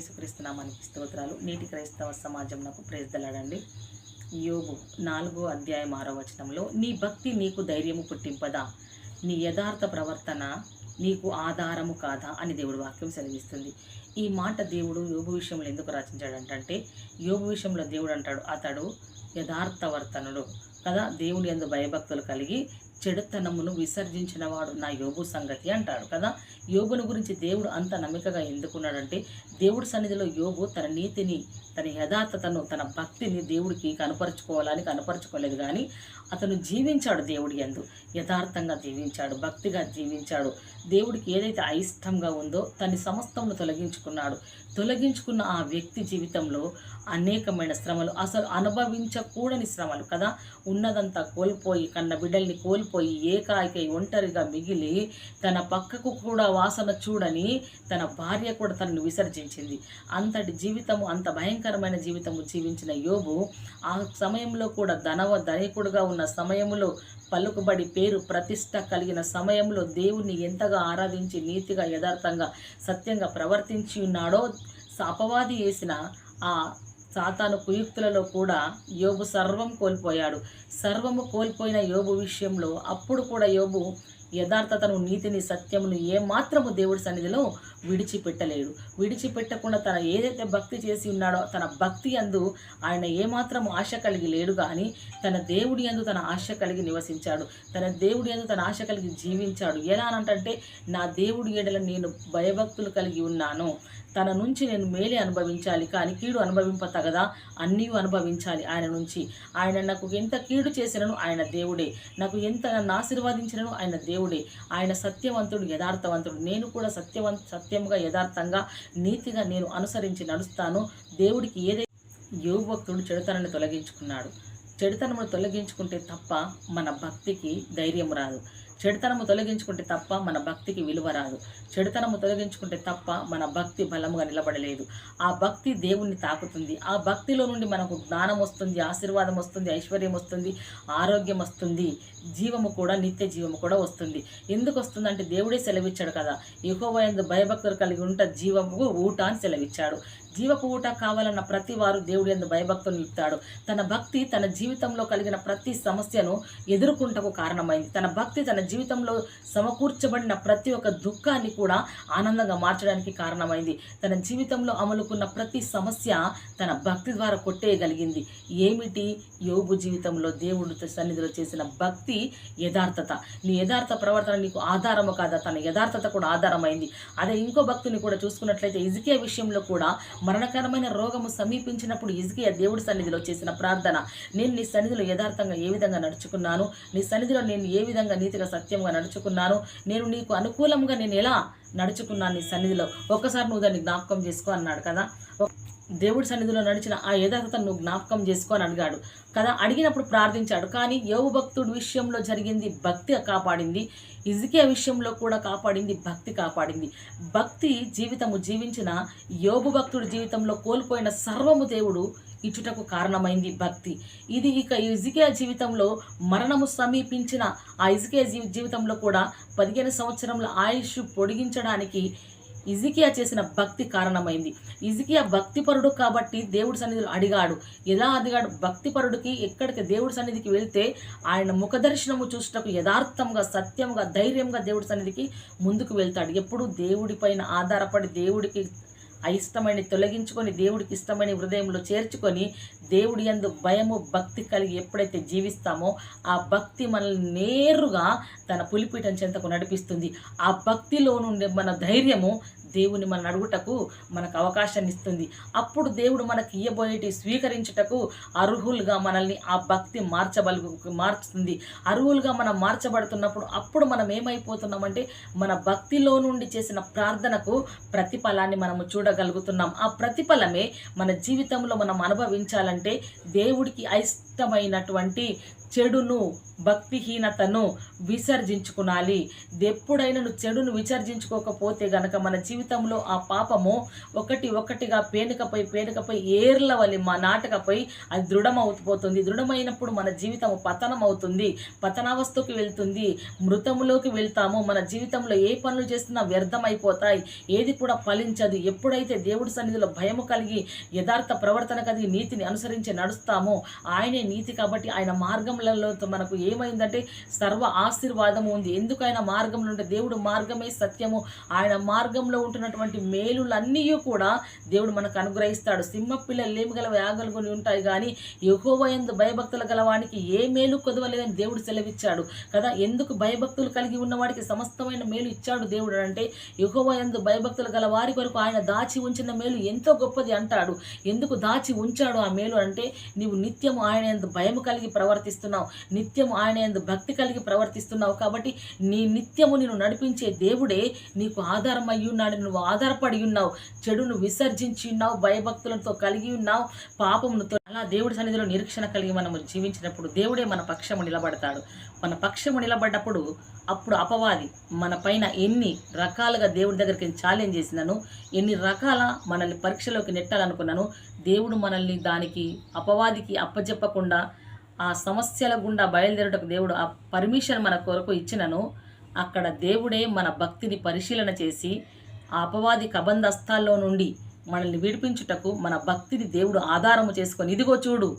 యేసుక్రీస్తునామానికి స్తోత్రాలు. నీటి క్రైస్తవ సమాజం నాకు ప్రేజ్దలాడండి. యోగు నాలుగో అధ్యాయం ఆరో వచనంలో నీ భక్తి నీకు ధైర్యము పుట్టింపదా? నీ యథార్థ ప్రవర్తన నీకు ఆధారము కాదా? అని దేవుడు వాక్యం సెలవిస్తుంది. ఈ మాట దేవుడు యోగు విషయంలో ఎందుకు రచించాడంటే యోగు విషయంలో దేవుడు అంటాడు అతడు యథార్థవర్తనుడు కదా. దేవుని ఎందు భయభక్తులు కలిగి చెడుతనమును విసర్జించిన వాడు నా యోగు సంగతి అంటాడు కదా. యోగుని గురించి దేవుడు అంత నమ్మికగా ఎందుకున్నాడంటే దేవుడి సన్నిధిలో యోగు తన నీతిని తన యథార్థతను తన భక్తిని దేవుడికి కనపరుచుకోవాలని కనపరుచుకోలేదు కానీ అతను జీవించాడు దేవుడి ఎందు యథార్థంగా జీవించాడు భక్తిగా జీవించాడు. దేవుడికి ఏదైతే అయిష్టంగా ఉందో తన సమస్తమును తొలగించుకున్నాడు. తొలగించుకున్న ఆ వ్యక్తి జీవితంలో అనేకమైన శ్రమలు. అసలు అనుభవించకూడని శ్రమలు కదా. ఉన్నదంతా కోల్పోయి కన్న బిడ్డల్ని కోల్పోయి ఏకాయికై ఒంటరిగా మిగిలి తన పక్కకు కూడా వాసన చూడని తన భార్య కూడా తనను విసర్జించింది. అంతటి జీవితము అంత భయంకరమైన జీవితము జీవించిన యోబు ఆ సమయంలో కూడా ధనవ ధనికుడుగా ఉన్న సమయంలో పలుకుబడి పేరు ప్రతిష్ట కలిగిన సమయంలో దేవుణ్ణి ఎంతగా ఆరాధించి నీతిగా యథార్థంగా సత్యంగా ప్రవర్తించి ఉన్నాడో అపవాది వేసిన ఆ సాతాను కుయుక్తులలో కూడా యోబు సర్వం కోల్పోయాడు. సర్వము కోల్పోయిన యోబు విషయంలో అప్పుడు కూడా యోబు యథార్థతను నీతిని సత్యమును ఏమాత్రము దేవుడి సన్నిధిలో విడిచిపెట్టలేడు. విడిచిపెట్టకుండా తన ఏదైతే భక్తి చేసి ఉన్నాడో తన భక్తి అందు ఆయన ఏమాత్రం ఆశ కలిగి లేడు కానీ తన దేవుడి అందు తన ఆశ కలిగి నివసించాడు. తన దేవుడి అందు తన ఆశ కలిగి జీవించాడు. ఎలా అంటే నా దేవుడి ఏడల నేను భయభక్తులు కలిగి ఉన్నాను. తన నుంచి నేను మేలే అనుభవించాలి. కానీ కీడు అనుభవింప తగదా అన్నీ అనుభవించాలి ఆయన నుంచి. ఆయన నాకు ఎంత కీడు చేసినను ఆయన దేవుడే. నాకు ఎంత నన్ను ఆశీర్వదించినను ఆయన దేవుడే. ఆయన సత్యవంతుడు యథార్థవంతుడు. నేను కూడా సత్యవంత సత్యముగా యథార్థంగా నీతిగా నేను అనుసరించి నడుస్తాను. దేవుడికి ఏదైతే యోగు భక్తుడు తొలగించుకున్నాడు? చెడుతనమును తొలగించుకుంటే తప్ప మన భక్తికి ధైర్యం రాదు. చెడుతనము తొలగించుకుంటే తప్ప మన భక్తికి విలువ రాదు. చెడుతనము తొలగించుకుంటే తప్ప మన భక్తి బలముగా నిలబడలేదు. ఆ భక్తి దేవుణ్ణి తాకుతుంది. ఆ భక్తిలో నుండి మనకు జ్ఞానం వస్తుంది ఆశీర్వాదం వస్తుంది ఐశ్వర్యం వస్తుంది ఆరోగ్యం వస్తుంది జీవము కూడా నిత్య జీవము కూడా వస్తుంది. ఎందుకు వస్తుందంటే దేవుడే సెలవిచ్చాడు కదా. ఎక్కువ భయభక్తులు కలిగి ఉంట జీవము ఊట అని సెలవిచ్చాడు. జీవపు ఊట కావాలన్న ప్రతి వారు దేవుడి ఎందు భయభక్తులు ఇస్తాడు తన భక్తి తన జీవితంలో కలిగిన ప్రతి సమస్యను ఎదుర్కొంటకు కారణమైంది. తన భక్తి తన జీవితంలో సమకూర్చబడిన ప్రతి ఒక్క దుఃఖాన్ని కూడా ఆనందంగా మార్చడానికి కారణమైంది. తన జీవితంలో అమలుకున్న ప్రతి సమస్య తన భక్తి ద్వారా కొట్టేయగలిగింది. ఏమిటి? యోగు జీవితంలో దేవుడు సన్నిధిలో చేసిన భక్తి యథార్థత. నీ యథార్థ ప్రవర్తన నీకు ఆధారము కాదా? తన యథార్థత కూడా ఆధారమైంది. అదే ఇంకో భక్తిని కూడా చూసుకున్నట్లయితే ఇజికే విషయంలో కూడా మరణకరమైన రోగము సమీపించినప్పుడు ఇజికే దేవుడి సన్నిధిలో చేసిన ప్రార్థన. నేను నీ సన్నిధిలో యథార్థంగా ఏ విధంగా నడుచుకున్నాను? నీ సన్నిధిలో నేను ఏ విధంగా నీతిగా సత్యంగా నడుచుకున్నాను. నేను నీకు అనుకూలంగా నేను ఎలా నడుచుకున్నాను నీ సన్నిధిలో? ఒక్కసారి నువ్వు దాన్ని జ్ఞాపకం చేసుకో అన్నాడు కదా. దేవుడి సన్నిధిలో నడిచిన ఆ యథార్థతను నువ్వు జ్ఞాపకం చేసుకో అని అడిగాడు. కదా అడిగినప్పుడు ప్రార్థించాడు. కానీ యోగు భక్తుడి విషయంలో జరిగింది భక్తి కాపాడింది. ఇజికే విషయంలో కూడా కాపాడింది భక్తి కాపాడింది. భక్తి జీవితము జీవించిన యోగు భక్తుడి జీవితంలో కోల్పోయిన సర్వము దేవుడు ఇచ్చుటకు కారణమైంది భక్తి. ఇది ఇక ఇజికే జీవితంలో మరణము సమీపించిన ఆ ఇజికే జీవితంలో కూడా పదిహేను సంవత్సరముల ఆయుష్ పొడిగించడానికి ఇజికియా చేసిన భక్తి కారణమైంది. ఇజికియా భక్తిపరుడు కాబట్టి దేవుడి సన్నిధిలో అడిగాడు. ఎలా అడిగాడు? భక్తిపరుడికి ఎక్కడికి దేవుడి సన్నిధికి వెళ్తే ఆయన ముఖదర్శనము చూసుటకు యథార్థంగా సత్యంగా ధైర్యంగా దేవుడి సన్నిధికి ముందుకు వెళ్తాడు. ఎప్పుడు దేవుడిపైన ఆధారపడి దేవుడికి అయిష్టమని తొలగించుకొని దేవుడికి ఇష్టమైన హృదయంలో చేర్చుకొని దేవుడి యందు భయము భక్తి కలిగి ఎప్పుడైతే జీవిస్తామో ఆ భక్తి మనల్ని నేరుగా తన పులిపీఠం చెంతకు నడిపిస్తుంది. ఆ భక్తిలో నుండి మన ధైర్యము దేవుని మన అడుగుటకు మనకు అవకాశాన్ని ఇస్తుంది. అప్పుడు దేవుడు మనకి ఇయ్యబోయేటి స్వీకరించుటకు అర్హులుగా మనల్ని ఆ భక్తి మార్చబలు మార్చుతుంది. అర్హులుగా మనం మార్చబడుతున్నప్పుడు అప్పుడు మనం ఏమైపోతున్నామంటే మన భక్తిలో నుండి చేసిన ప్రార్థనకు ప్రతిఫలాన్ని మనము చూడగలుగుతున్నాం. ఆ ప్రతిఫలమే మన జీవితంలో మనం అనుభవించాలంటే దేవుడికి అయిష్టమైనటువంటి చెడును భక్తిహీనతను విసర్జించుకునాలి. ఎప్పుడైనా నువ్వు చెడును విసర్జించుకోకపోతే గనక మన జీవితం జీవితంలో ఆ పాపము ఒకటి ఒకటిగా పేనుకపై పేనుకపై ఏర్ల వలి మా నాటకపై అది దృఢమవుతుపోతుంది దృఢమైనప్పుడు మన జీవితం పతనం అవుతుంది పతనావస్థకు వెళ్తుంది. మృతములోకి వెళ్తాము. మన జీవితంలో ఏ పనులు చేస్తున్నా వ్యర్థమైపోతాయి. ఏది కూడా ఫలించదు. ఎప్పుడైతే దేవుడి సన్నిధిలో భయము కలిగి యథార్థ ప్రవర్తన కలిగి నీతిని అనుసరించి నడుస్తామో ఆయనే నీతి కాబట్టి ఆయన మార్గములలో మనకు ఏమైందంటే సర్వ ఆశీర్వాదము ఉంది. ఎందుకు ఆయన మార్గంలో ఉంటే దేవుడు మార్గమే సత్యము. ఆయన మార్గంలో ఉంటున్నటువంటి మేలులన్నీ కూడా దేవుడు మనకు అనుగ్రహిస్తాడు. సింహ పిల్లలు ఏమి గల యాగలుకొని ఉంటాయి కానీ యహోవయందు భయభక్తులు గలవానికి ఏ మేలు కొదవలేదని దేవుడు సెలవిచ్చాడు కదా. ఎందుకు భయభక్తులు కలిగి ఉన్నవాడికి సమస్తమైన మేలు ఇచ్చాడు దేవుడు అంటే యహోవయందు భయభక్తులు గల వారి కొరకు ఆయన దాచి ఉంచిన మేలు ఎంతో గొప్పది అంటాడు. ఎందుకు దాచి ఉంచాడు ఆ మేలు అంటే నీవు నిత్యము ఆయన ఎందు భయము కలిగి ప్రవర్తిస్తున్నావు నిత్యము ఆయన ఎందు భక్తి కలిగి ప్రవర్తిస్తున్నావు కాబట్టి నీ నిత్యము నేను నడిపించే దేవుడే నీకు ఆధారం నువ్వు ఆధారపడి ఉన్నావు చెడును విసర్జించి ఉన్నావు భయభక్తులతో కలిగి ఉన్నావు పాపమును అలా దేవుడి సన్నిధిలో నిరీక్షణ కలిగి మనము జీవించినప్పుడు దేవుడే మన పక్షము నిలబడతాడు. మన పక్షము నిలబడ్డప్పుడు అప్పుడు అపవాది మన పైన ఎన్ని రకాలుగా దేవుడి దగ్గరికి ఛాలెంజ్ చేసినాను ఎన్ని రకాల మనల్ని పరీక్షలోకి నెట్టాలనుకున్నాను దేవుడు మనల్ని దానికి అపవాదికి అప్పచెప్పకుండా ఆ సమస్యల గుండా బయలుదేరుటకు దేవుడు ఆ పర్మిషన్ మన కొరకు ఇచ్చినను అక్కడ దేవుడే మన భక్తిని పరిశీలన చేసి ఆ అపవాది కబంధస్తాల్లో నుండి మనల్ని విడిపించుటకు మన భక్తిని దేవుడు ఆధారము చేసుకొని ఇదిగో చూడు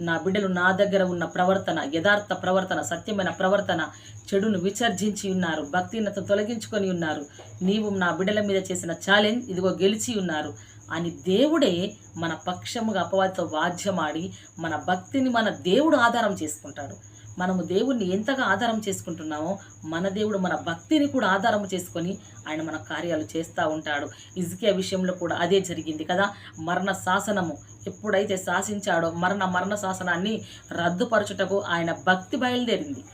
నా బిడ్డలు నా దగ్గర ఉన్న ప్రవర్తన యథార్థ ప్రవర్తన సత్యమైన ప్రవర్తన చెడును విసర్జించి ఉన్నారు భక్తినత తొలగించుకొని ఉన్నారు. నీవు నా బిడ్డల మీద చేసిన ఛాలెంజ్ ఇదిగో గెలిచి ఉన్నారు. అని దేవుడే మన పక్షముగా అపవాదితో వాద్యమాడి మన భక్తిని మన దేవుడు ఆధారం చేసుకుంటాడు. మనము దేవుణ్ణి ఎంతగా ఆధారం చేసుకుంటున్నామో మన దేవుడు మన భక్తిని కూడా ఆధారం చేసుకొని ఆయన మన కార్యాలు చేస్తూ ఉంటాడు. ఇజ్కే విషయంలో కూడా అదే జరిగింది కదా. మరణ శాసనము ఎప్పుడైతే శాసించాడో మరణ మరణ శాసనాన్ని రద్దుపరచుటకు ఆయన భక్తి బయలుదేరింది.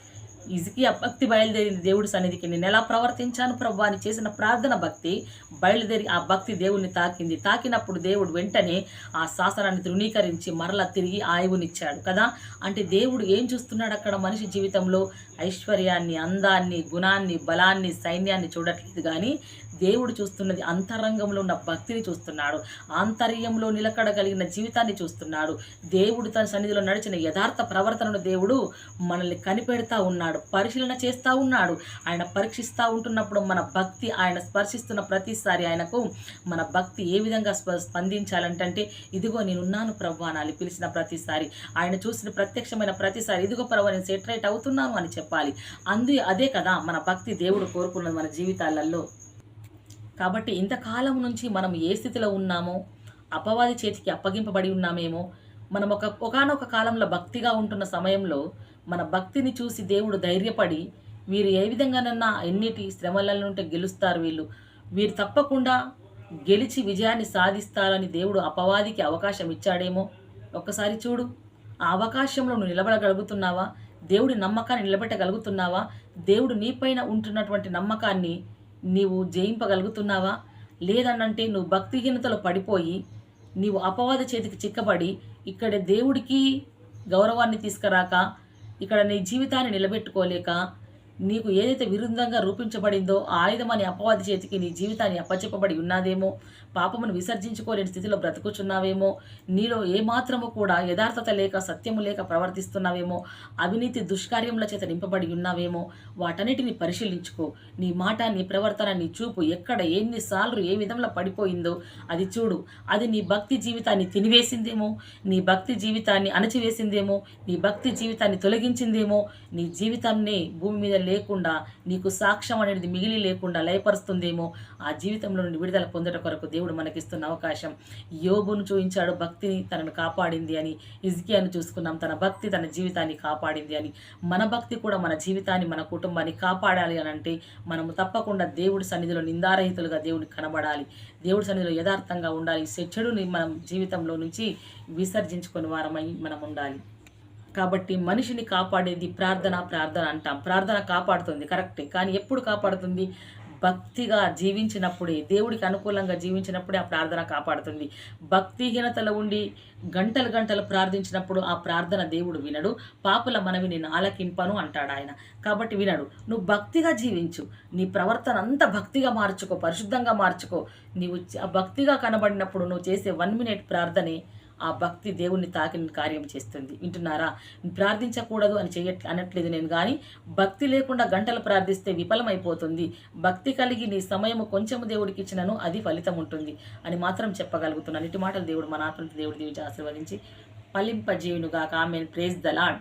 ఇజికి భక్తి బయలుదేరింది దేవుడి సన్నిధికి. నేను ఎలా ప్రవర్తించాను ప్రభు అని చేసిన ప్రార్థన భక్తి బయలుదేరి ఆ భక్తి దేవుడిని తాకింది. తాకినప్పుడు దేవుడు వెంటనే ఆ శాసనాన్ని ధృవీకరించి మరలా తిరిగి ఆయువునిచ్చాడు కదా. అంటే దేవుడు ఏం చూస్తున్నాడు అక్కడ మనిషి జీవితంలో? ఐశ్వర్యాన్ని అందాన్ని గుణాన్ని బలాన్ని సైన్యాన్ని చూడట్లేదు కానీ దేవుడు చూస్తున్నది అంతరంగంలో ఉన్న భక్తిని చూస్తున్నాడు. ఆంతర్యంలో నిలకడగలిగిన జీవితాన్ని చూస్తున్నాడు. దేవుడు తన సన్నిధిలో నడిచిన యథార్థ ప్రవర్తనను దేవుడు మనల్ని కనిపెడతా ఉన్నాడు. పరిశీలన చేస్తూ ఉన్నాడు. ఆయన పరీక్షిస్తూ ఉంటున్నప్పుడు మన భక్తి ఆయన స్పర్శిస్తున్న ప్రతిసారి ఆయనకు మన భక్తి ఏ విధంగా స్ప స్పందించాలంటే ఇదిగో నేనున్నాను ప్రవ్వా అని పిలిచిన ప్రతిసారి. ఆయన చూసిన ప్రత్యక్షమైన ప్రతిసారి ఇదిగో ప్రభు నేను సెటరేట్ అవుతున్నాను అని చెప్పాలి. అందు అదే కదా మన భక్తి దేవుడు కోరుకున్నది మన జీవితాలలో. కాబట్టి ఇంతకాలం నుంచి మనం ఏ స్థితిలో ఉన్నామో అపవాది చేతికి అప్పగింపబడి ఉన్నామేమో మనం ఒక ఒకనొక కాలంలో భక్తిగా ఉంటున్న సమయంలో మన భక్తిని చూసి దేవుడు ధైర్యపడి వీరు ఏ విధంగానన్నా ఎన్నిటి శ్రమల నుండి గెలుస్తారు వీళ్ళు? వీరు తప్పకుండా గెలిచి విజయాన్ని సాధిస్తారని దేవుడు అపవాదికి అవకాశం ఇచ్చాడేమో? ఒక్కసారి చూడు. ఆ అవకాశంలో నువ్వు నిలబడగలుగుతున్నావా? దేవుడి నమ్మకాన్ని నిలబెట్టగలుగుతున్నావా? దేవుడు నీపైన ఉంటున్నటువంటి నమ్మకాన్ని నీవు జయింపగలుగుతున్నావా? లేదనంటే నువ్వు భక్తిహీనతలో పడిపోయి నీవు అపవాద చేతికి చిక్కబడి ఇక్కడ దేవుడికి గౌరవాన్ని తీసుకురాక ఇక్కడ నీ జీవితాన్ని నిలబెట్టుకోలేక నీకు ఏదైతే విరుద్ధంగా రూపించబడిందో ఆ ఆయుధం అనే అపవాది చేతికి నీ జీవితాన్ని అప్పచెప్పబడి ఉన్నాదేమో? పాపమును విసర్జించుకోలేని స్థితిలో బ్రతుకుచున్నావేమో? నీలో ఏమాత్రము కూడా యథార్థత లేక సత్యము లేక ప్రవర్తిస్తున్నావేమో? అవినీతి దుష్కార్యముల చేత నింపబడి ఉన్నావేమో? వాటన్నిటిని పరిశీలించుకో. నీ మాట నీ ప్రవర్తన నీ చూపు ఎక్కడ ఎన్నిసార్లు ఏ విధంలో పడిపోయిందో అది చూడు. అది నీ భక్తి జీవితాన్ని తినివేసిందేమో? నీ భక్తి జీవితాన్ని అణచివేసిందేమో? నీ భక్తి జీవితాన్ని తొలగించిందేమో? నీ జీవితాన్ని భూమి మీద లేకుండా నీకు సాక్ష్యం అనేది మిగిలి లేకుండా లయపరుస్తుందేమో? ఆ జీవితంలో నుండి విడుదల పొందట కొరకు దేవుడు దేవుడు మనకిస్తున్న అవకాశం. యోబును చూపించాడు భక్తిని తనను కాపాడింది అని ఇజ్కియాను చూసుకున్నాం. తన భక్తి తన జీవితాన్ని కాపాడింది అని. మన భక్తి కూడా మన జీవితాన్ని మన కుటుంబాన్ని కాపాడాలి అని అంటే మనము తప్పకుండా దేవుడి సన్నిధిలో నిందారహితులుగా దేవుడిని కనబడాలి. దేవుడి సన్నిధిలో యథార్థంగా ఉండాలి. చెడుని మనం జీవితంలో నుంచి విసర్జించుకొని వారమై మనం ఉండాలి. కాబట్టి మనిషిని కాపాడేది ప్రార్థన ప్రార్థన అంటాం. ప్రార్థన కాపాడుతుంది కరెక్టే. కానీ ఎప్పుడు కాపాడుతుంది? భక్తిగా జీవించినప్పుడే దేవుడికి అనుకూలంగా జీవించినప్పుడే ఆ ప్రార్థన కాపాడుతుంది. భక్తిహీనతలో ఉండి గంటలు గంటలు ప్రార్థించినప్పుడు ఆ ప్రార్థన దేవుడు వినడు. పాపుల మనవి నేను ఆలకింపను అంటాడు ఆయన. కాబట్టి వినడు. నువ్వు భక్తిగా జీవించు. నీ ప్రవర్తన అంతా భక్తిగా మార్చుకో పరిశుద్ధంగా మార్చుకో. నీవు భక్తిగా కనబడినప్పుడు నువ్వు చేసే వన్ మినిట్ ప్రార్థనే ఆ భక్తి దేవుణ్ణి తాకిన కార్యం చేస్తుంది. వింటున్నారా? ప్రార్థించకూడదు అని చెయ్య అనట్లేదు నేను కానీ భక్తి లేకుండా గంటలు ప్రార్థిస్తే విఫలమైపోతుంది. భక్తి కలిగి నీ సమయము కొంచెము దేవుడికి ఇచ్చినను అది ఫలితం ఉంటుంది అని మాత్రం చెప్పగలుగుతున్నాను. ఇటు మాటలు దేవుడు మన ఆత్మ దేవుడు దీవించి ఆశీర్వదించి ఫలింపజీవునుగా come on praise the Lord